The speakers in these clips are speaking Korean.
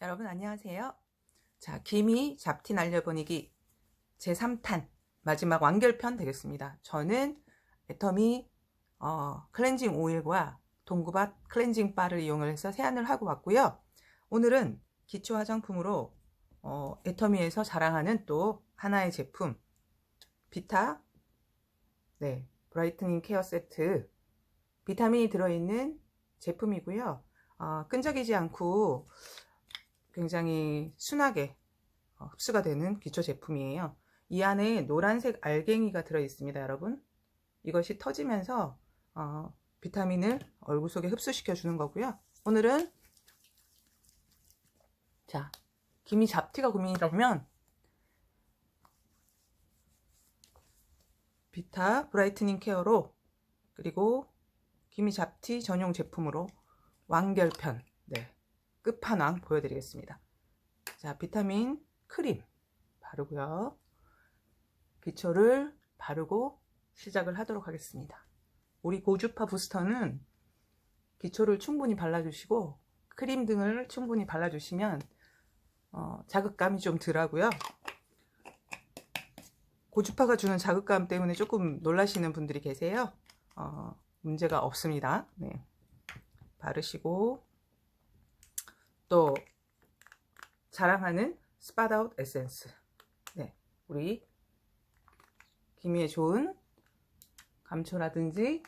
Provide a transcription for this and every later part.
여러분 안녕하세요. 자, 기미 잡티 날려보내기 제3탄 마지막 완결편 되겠습니다. 저는 애터미 어, 클렌징 오일과 동구밭 클렌징 바를 이용해서 세안을 하고 왔고요. 오늘은 기초 화장품으로 어, 애터미에서 자랑하는 또 하나의 제품 비타 네, 브라이트닝 케어 세트 비타민이 들어있는 제품이고요. 어, 끈적이지 않고 굉장히 순하게 어, 흡수가 되는 기초 제품이에요. 이 안에 노란색 알갱이가 들어 있습니다, 여러분. 이것이 터지면서 어, 비타민을 얼굴 속에 흡수시켜 주는 거고요. 오늘은 자 김이 잡티가 고민이라면 비타 브라이트닝 케어로 그리고 김이 잡티 전용 제품으로 완결편 네 끝판왕 보여드리겠습니다. 자 비타민 크림 바르고요. 기초를 바르고 시작을 하도록 하겠습니다. 우리 고주파 부스터는 기초를 충분히 발라주시고 크림 등을 충분히 발라주시면 어, 자극감이 좀 덜하고요. 고주파가 주는 자극감 때문에 조금 놀라시는 분들이 계세요. 어, 문제가 없습니다. 네. 바르시고 또 자랑하는 스파다웃 에센스. 네, 우리 기미에 좋은 감초라든지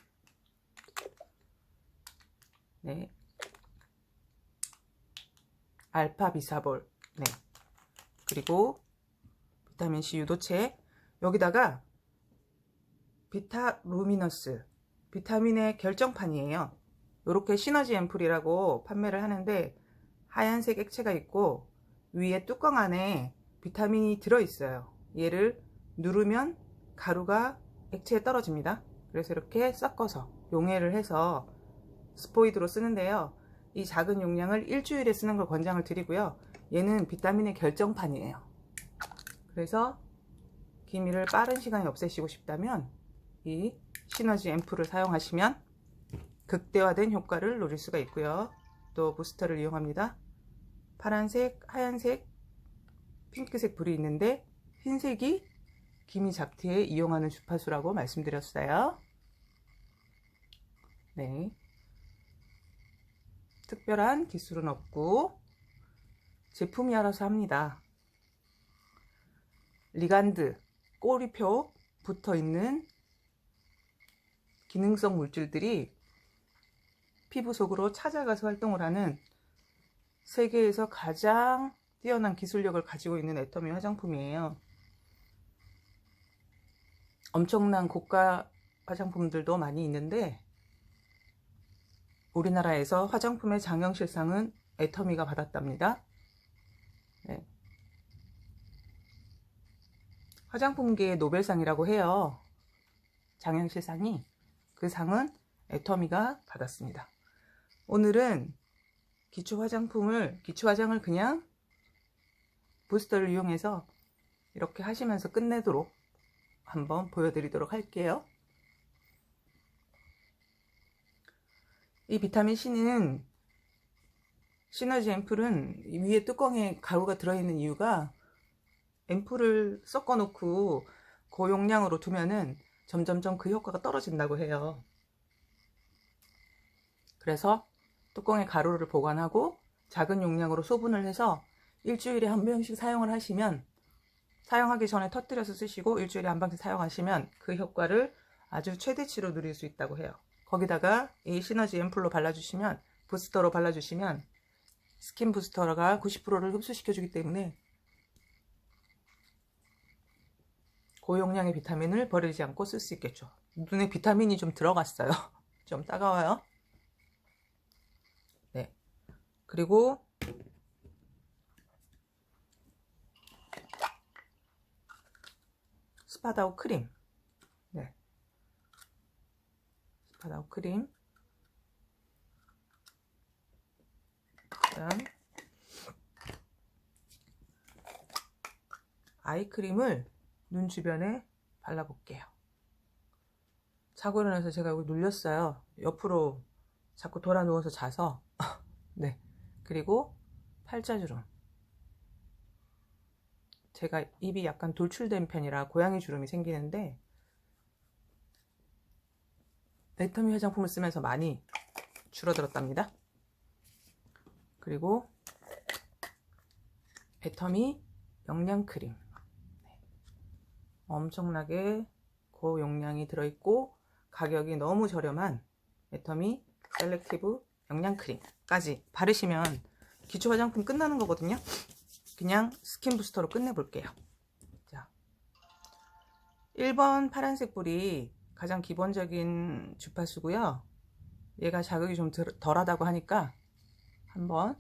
네. 알파 비사볼. 네. 그리고 비타민 C 유도체 여기다가 비타 루미너스 비타민의 결정판이에요. 이렇게 시너지 앰플이라고 판매를 하는데 하얀색 액체가 있고 위에 뚜껑 안에 비타민이 들어있어요. 얘를 누르면 가루가 액체에 떨어집니다. 그래서 이렇게 섞어서 용해를 해서 스포이드로 쓰는데요. 이 작은 용량을 일주일에 쓰는 걸 권장을 드리고요. 얘는 비타민의 결정판이에요. 그래서 기미를 빠른 시간에 없애시고 싶다면 이 시너지 앰플을 사용하시면 극대화된 효과를 노릴 수가 있고요. 또 부스터를 이용합니다. 파란색, 하얀색, 핑크색 불이 있는데 흰색이 기미 잡티에 이용하는 주파수라고 말씀드렸어요. 네. 특별한 기술은 없고 제품이 알아서 합니다. 리간드, 꼬리표 붙어 있는 기능성 물질들이 피부 속으로 찾아가서 활동을 하는 세계에서 가장 뛰어난 기술력을 가지고 있는 애터미 화장품이에요. 엄청난 고가 화장품들도 많이 있는데 우리나라에서 화장품의 장영실상은 애터미가 받았답니다. 네. 화장품계의 노벨상이라고 해요. 장영실상이 그 상은 애터미가 받았습니다. 오늘은 기초 화장품을 기초 화장을 그냥 부스터를 이용해서 이렇게 하시면서 끝내도록 한번 보여드리도록 할게요. 이 비타민 C는 시너지 앰플은 위에 뚜껑에 가루가 들어있는 이유가 앰플을 섞어 놓고 고용량으로 두면은 점점점 그 효과가 떨어진다고 해요. 그래서 뚜껑에 가루를 보관하고 작은 용량으로 소분을 해서 일주일에 한 병씩 사용을 하시면 사용하기 전에 터뜨려서 쓰시고 일주일에 한 방씩 사용하시면 그 효과를 아주 최대치로 누릴 수 있다고 해요. 거기다가 이 시너지 앰플로 발라주시면 부스터로 발라주시면 스킨 부스터가 90%를 흡수시켜주기 때문에 고용량의 비타민을 버리지 않고 쓸 수 있겠죠. 눈에 비타민이 좀 들어갔어요. 좀 따가워요. 네. 그리고 스파다우 크림. 네. 스파다우 크림. 그다음 아이크림을 눈 주변에 발라볼게요. 자고 일어나서 제가 여기 눌렸어요. 옆으로 자꾸 돌아 누워서 자서. 네. 그리고 팔자주름. 제가 입이 약간 돌출된 편이라 고양이 주름이 생기는데 애터미 화장품을 쓰면서 많이 줄어들었답니다. 그리고 애터미 영양 크림. 네. 엄청나게 고용량이 들어있고 가격이 너무 저렴한 애터미 셀렉티브 영양크림까지 바르시면 기초 화장품 끝나는 거거든요. 그냥 스킨 부스터로 끝내볼게요. 자, 1번 파란색 불이 가장 기본적인 주파수고요. 얘가 자극이 좀 덜, 덜하다고 하니까 한번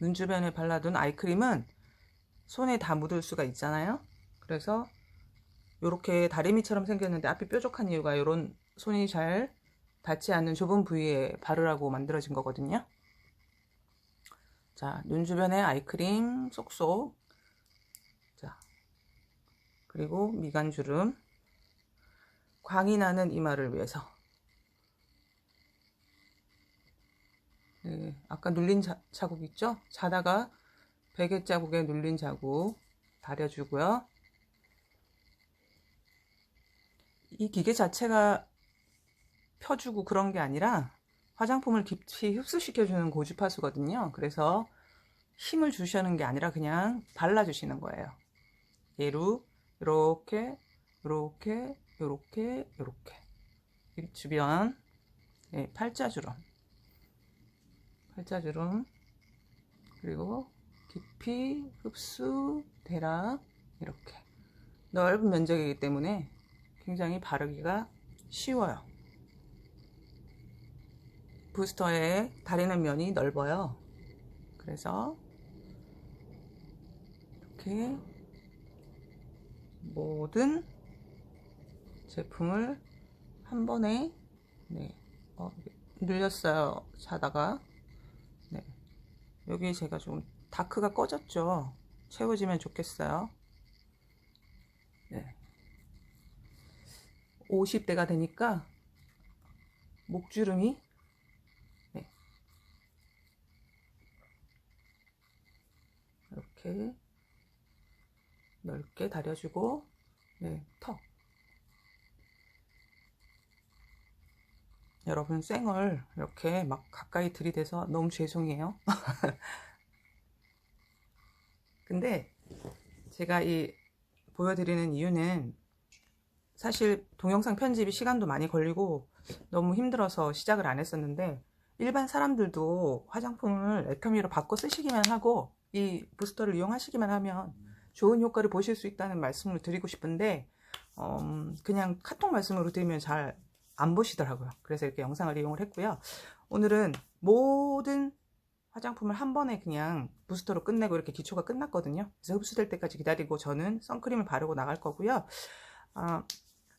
눈 주변에 발라둔 아이크림은 손에 다 묻을 수가 있잖아요. 그래서 이렇게 다리미처럼 생겼는데 앞이 뾰족한 이유가 이런 손이 잘 닿지 않는 좁은 부위에 바르라고 만들어진 거거든요. 자, 눈 주변에 아이크림 쏙쏙. 자, 그리고 미간 주름. 광이 나는 이마를 위해서. 네, 아까 눌린 자, 자국 있죠? 자다가 베개 자국에 눌린 자국 다려주고요. 이 기계 자체가 펴주고 그런 게 아니라 화장품을 깊이 흡수시켜주는 고주파수거든요. 그래서 힘을 주시는 게 아니라 그냥 발라주시는 거예요. 얘로 이렇게 이렇게 이렇게 이렇게 입 주변 네, 팔자주름 팔자주름 그리고 깊이 흡수 대략 이렇게 넓은 면적이기 때문에 굉장히 바르기가 쉬워요. 부스터에 다리는 면이 넓어요. 그래서 이렇게 모든 제품을 한 번에 네, 어, 늘렸어요. 자다가 네, 여기 제가 좀 다크가 꺼졌죠. 채워지면 좋겠어요. 네. 50대가 되니까 목주름이 네. 이렇게 넓게 다려주고 네, 턱. 여러분 쌩을 이렇게 막 가까이 들이대서 너무 죄송해요. 근데 제가 이 보여드리는 이유는 사실 동영상 편집이 시간도 많이 걸리고 너무 힘들어서 시작을 안 했었는데 일반 사람들도 화장품을 애터미로 바꿔 쓰시기만 하고 이 부스터를 이용하시기만 하면 좋은 효과를 보실 수 있다는 말씀을 드리고 싶은데 음, 그냥 카톡 말씀으로 드리면 잘 안 보시더라고요. 그래서 이렇게 영상을 이용을 했고요. 오늘은 모든 화장품을 한 번에 그냥 부스터로 끝내고 이렇게 기초가 끝났거든요. 그래서 흡수될 때까지 기다리고 저는 선크림을 바르고 나갈 거고요. 아,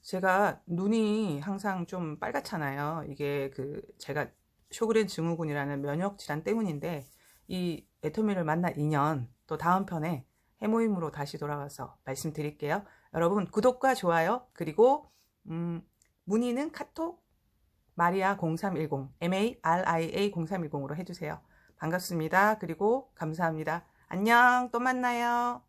제가 눈이 항상 좀 빨갛잖아요. 이게 그 제가 쇼그렌 증후군이라는 면역 질환 때문인데 이 애터미를 만난 2년 또 다음 편에 해모임으로 다시 돌아와서 말씀드릴게요. 여러분 구독과 좋아요 그리고 음, 문의는 카톡 마리아 0310 MARIA 0310으로 해주세요. 반갑습니다. 그리고 감사합니다. 안녕 또 만나요.